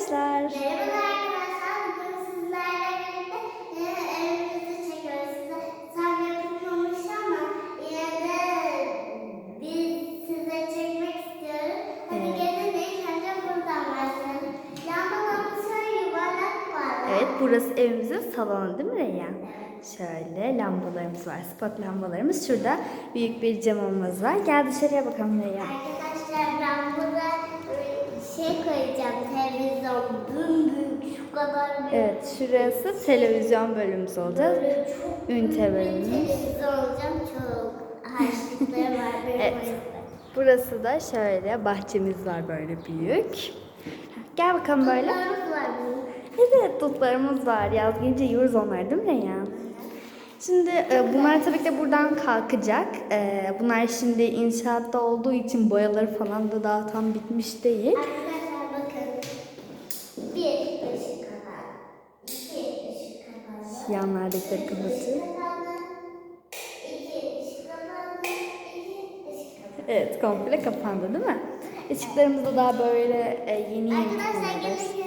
arkadaşlar. Merhaba arkadaşlar. Bugün sizlerle birlikte yine evimizi çekiyoruz. Size tam yapılmamış ama yine de biz size çekmek istiyoruz. Hadi Evet. gelin ilk önce buradan başlayalım. Lambalarımız şöyle yuvarlak var. Evet burası evimizin salonu değil mi Reyyan? Şöyle lambalarımız var. Spot lambalarımız. Şurada büyük bir camımız var. Gel dışarıya bakalım Reyyan. Arkadaşlar ben burada şey koyacağım. Televizyon büyük şu kadar büyük. Evet şurası televizyon bölümümüz olacak. Böyle çok Ünite bölümümüz. televizyon olacağım. Çok harçlıkları var. Evet. Burası da şöyle bahçemiz var böyle büyük. Gel bakalım böyle. Dutlarımız var. Evet dutlarımız var. Yaz gelince yiyoruz onları değil mi Reyyan? Şimdi e, bunlar tabii ki de buradan kalkacak. E, bunlar şimdi inşaatta olduğu için boyaları falan da daha tam bitmiş değil. Işık kapalı. Evet komple kapandı değil mi? Işıklarımız da daha böyle e, yeni yeni Arkadaşlar gelin.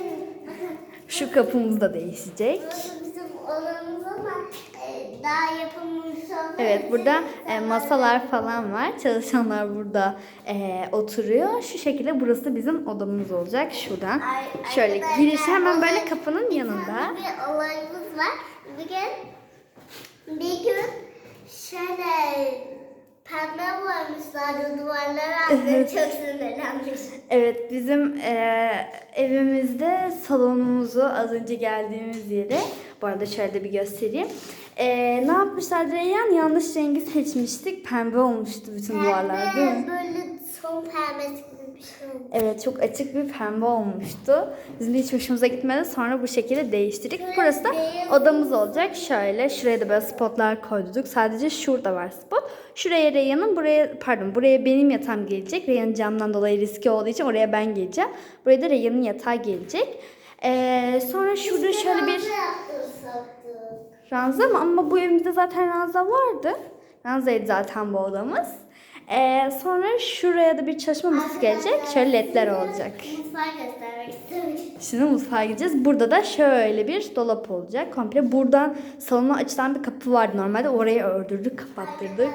Şu kapımız da değişecek. Daha Evet burada e, masalar falan var. Çalışanlar burada e, oturuyor. Şu şekilde burası bizim odamız olacak şuradan. Şöyle giriş hemen böyle kapının yanında. bir olayımız var. Bir gün, bir gün şöyle pembe boyamışlardı duvarlara. Annem çok sinirlenmiş. Evet bizim e, evimizde salonumuzu az önce geldiğimiz yere bu arada şöyle de bir göstereyim. E, ne yapmışlar Reyyan? Yanlış rengi seçmiştik. Pembe olmuştu bütün duvarlar değil mi? Pembe böyle son pembesi bir şey. Evet çok açık bir pembe olmuştu. Bizim de hiç hoşumuza gitmedi. Sonra bu şekilde değiştirdik. Burası da odamız olacak. Şöyle şuraya da böyle spotlar koyduk. Sadece şurada var spot. Şuraya Reyhan'ın buraya pardon buraya benim yatağım gelecek. Reyhan'ın camdan dolayı riski olduğu için oraya ben geleceğim. Buraya da Reyhan'ın yatağı gelecek. Ee, sonra şurada şöyle bir ranza mı? Ama bu evimizde zaten ranza vardı. Ranzaydı zaten bu odamız. Ee, sonra şuraya da bir çalışma masası gelecek. Şöyle ledler olacak. Mutfağı göstermek istemiştim. Şimdi mutfağa gideceğiz. Burada da şöyle bir dolap olacak. Komple buradan salona açılan bir kapı vardı normalde. Orayı ördürdük, kapattırdık.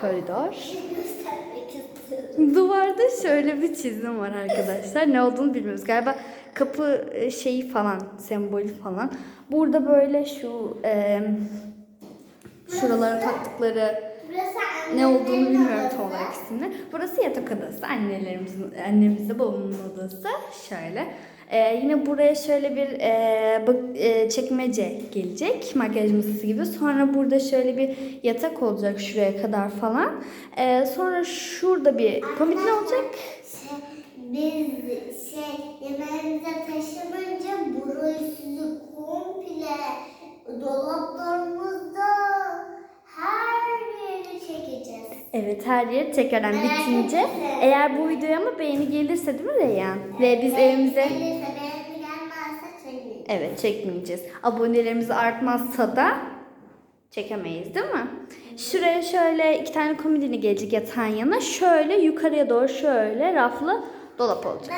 Koridor. istiyorum. Duvarda şöyle bir çizim var arkadaşlar. Ne olduğunu bilmiyoruz. Galiba kapı e, şeyi falan, sembolü falan. Burada böyle şu e, şuralara taktıkları ne olduğunu bilmiyorum tam olarak ismini. Burası yatak odası. Annelerimizin, annemizle babamın odası. Şöyle. Ee, yine buraya şöyle bir e, bak, e, çekmece gelecek. Makyaj masası gibi. Sonra burada şöyle bir yatak olacak şuraya kadar falan. Ee, sonra şurada bir komodin olacak. Biz şey yemeğimize taşınınca burayı sizi komple dolaplarımızda her çekeceğiz. Evet her yer tekrardan Merak bitince. etme. Eğer bu videoya ama beğeni gelirse değil mi Reyhan? Ve biz evimize... Gelirse beğeni gelmezse çekmeyin. Evet çekmeyeceğiz. Abonelerimiz artmazsa da çekemeyiz değil mi? Şuraya şöyle iki tane komodini gelecek yatağın yanına. Şöyle yukarıya doğru şöyle raflı dolap olacak.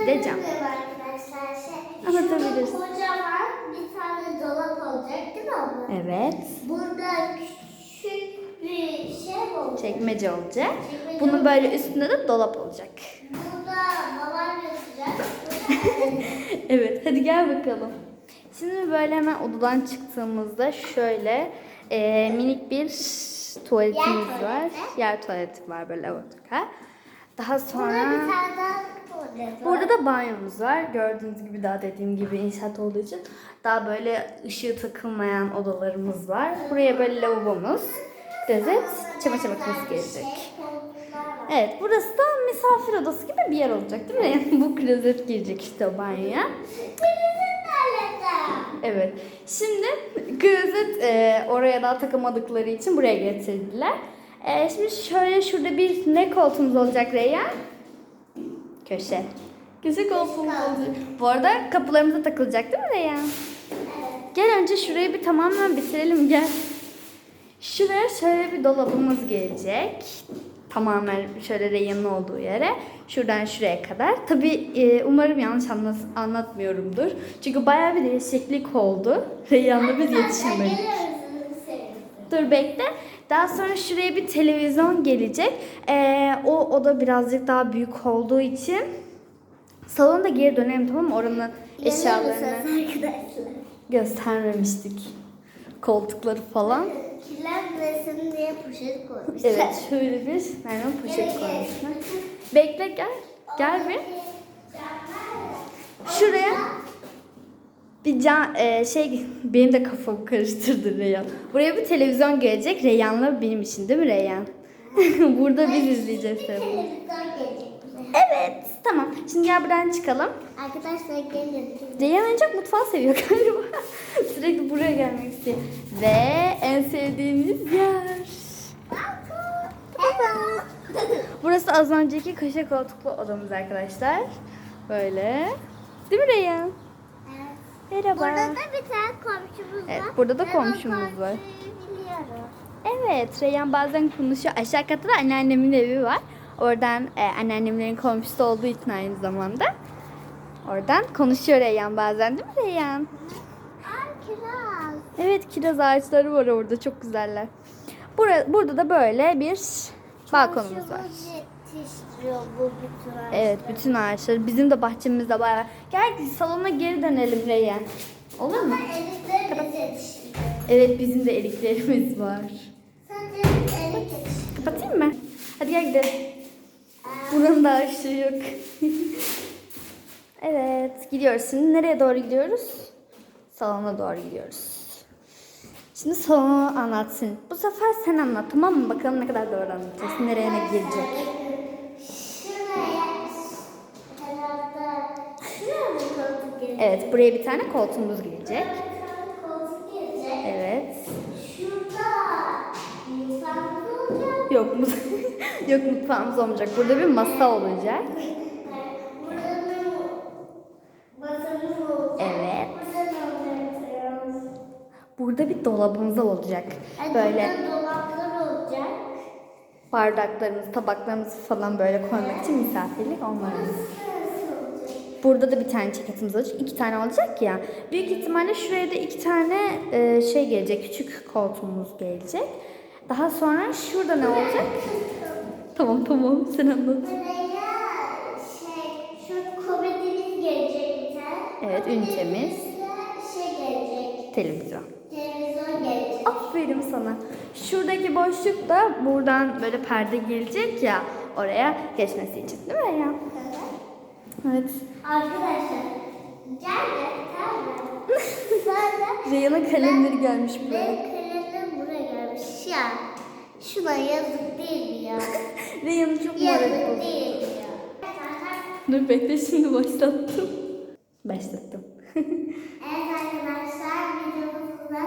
Ben Diyeceğim. arkadaşlar. Şey, Anlatabilirsin. kocaman bir tane dolap olacak değil mi abla? Evet. Burada küçük bir şey olacak. Çekmece olacak. Çekmece Bunun böyle üstünde de dolap olacak. Burada babam. Burada evet hadi gel bakalım. Şimdi böyle hemen odadan çıktığımızda şöyle e, minik bir tuvaletimiz Yer var. tuvaleti. Yer tuvaleti var böyle lavatoka. Daha sonra... Burada da banyomuz var. Gördüğünüz gibi daha dediğim gibi inşaat olduğu için daha böyle ışığı takılmayan odalarımız var. Buraya böyle lavabomuz, klozet, çamaşır makinesi gelecek. Evet burası da misafir odası gibi bir yer olacak değil mi? Bu klozet girecek işte o banyoya. Evet. Şimdi klozet e, oraya daha takamadıkları için buraya getirdiler. E, şimdi şöyle şurada bir ne koltuğumuz olacak Reyyan? Köşe. Köşe koltuğumuz olacak. Bu arada kapılarımıza takılacak değil mi Reyyan? Evet. Gel önce şurayı bir tamamen bitirelim gel. Şuraya şöyle bir dolabımız gelecek. Tamamen şöyle reyonun olduğu yere. Şuradan şuraya kadar. Tabii e, umarım yanlış anlas- anlatmıyorumdur. Çünkü bayağı bir değişiklik oldu. Reyonda biz yetişemedik. Dur bekle. Daha sonra şuraya bir televizyon gelecek. Ee, o oda birazcık daha büyük olduğu için salonda geri dönelim tamam mı? Oranın eşyalarını göstermemiştik. Koltukları falan. Kirlenmesin diye poşet koymuşlar. Evet şöyle bir merdiven poşet koymuşlar. Bekle gel. Gel bir. Şuraya bir can, e, şey benim de kafamı karıştırdı Reyhan. Buraya bir televizyon gelecek Reyhan'la benim için değil mi Reyhan? Burada biz izleyeceğiz tabii. Evet tamam. Şimdi gel buradan çıkalım. Arkadaşlar gelin. Reyhan en çok mutfağı seviyor galiba. Sürekli buraya gelmek istiyor. Ve en sevdiğimiz yer. Burası az önceki köşe koltuklu odamız arkadaşlar. Böyle. Değil mi Reyhan? Merhaba. Burada da bir tane komşumuz Evet, var. burada da komşumuz var. Evet, Reyhan bazen konuşuyor. Aşağı katta da anneannemin evi var. Oradan e, anneannemlerin komşusu olduğu için aynı zamanda. Oradan konuşuyor Reyhan bazen değil mi Reyhan? Kiraz. Evet, kiraz ağaçları var orada. Çok güzeller. Bura, burada da böyle bir balkonumuz var. Komşumuz yetiştiriyor bu bütün ağaçları. Evet, bütün ağaçlar. Bizim de bahçemizde bayağı. Gel salona geri dönelim Reyhan. Olur mu? Evet, bizim de eriklerimiz var. Sadece erik yetiştiriyor. Kapatayım mı? Hadi gel gidelim. Buranın da ışığı yok. evet gidiyoruz. Şimdi nereye doğru gidiyoruz? Salona doğru gidiyoruz. Şimdi salonu anlatsın. Bu sefer sen anlat tamam mı? Bakalım ne kadar doğru anlatacaksın. Nereye ne girecek? Evet buraya bir tane koltuğumuz gelecek. Evet. Şurada mutfağımız olacak. Yok? Yok mutfağımız olmayacak. Burada bir masa olacak. Burada bir masamız olacak. Evet. Burada da oturacağız. Burada bir dolabımız olacak. Yani Böyle dolaplar olacak. bardaklarımızı, tabaklarımızı falan böyle koymak için misafirlik olacak. Burada da bir tane ceketimiz olacak. iki tane olacak ya. Büyük ihtimalle şuraya da iki tane e, şey gelecek. Küçük koltuğumuz gelecek. Daha sonra şurada ne olacak? Tamam tamam sen anlat. Buraya şey, şu komedimiz gelecek bir tane. Evet, ünitemiz. Şey gelecek. Televizyon. Aferin sana. Şuradaki boşluk da buradan böyle perde gelecek ya oraya geçmesi için değil mi ya? Evet. Arkadaşlar geldi tamam mı? Sonra Reyhan'a kalemleri gelmiş buraya. benim kalemim buraya gelmiş ya. Şuna yazık değil mi ya? Reyhan'ı çok yazık bozdu. değil mi ya? Dur bekle şimdi başlattım. Başlattım. Evet arkadaşlar videomuzun da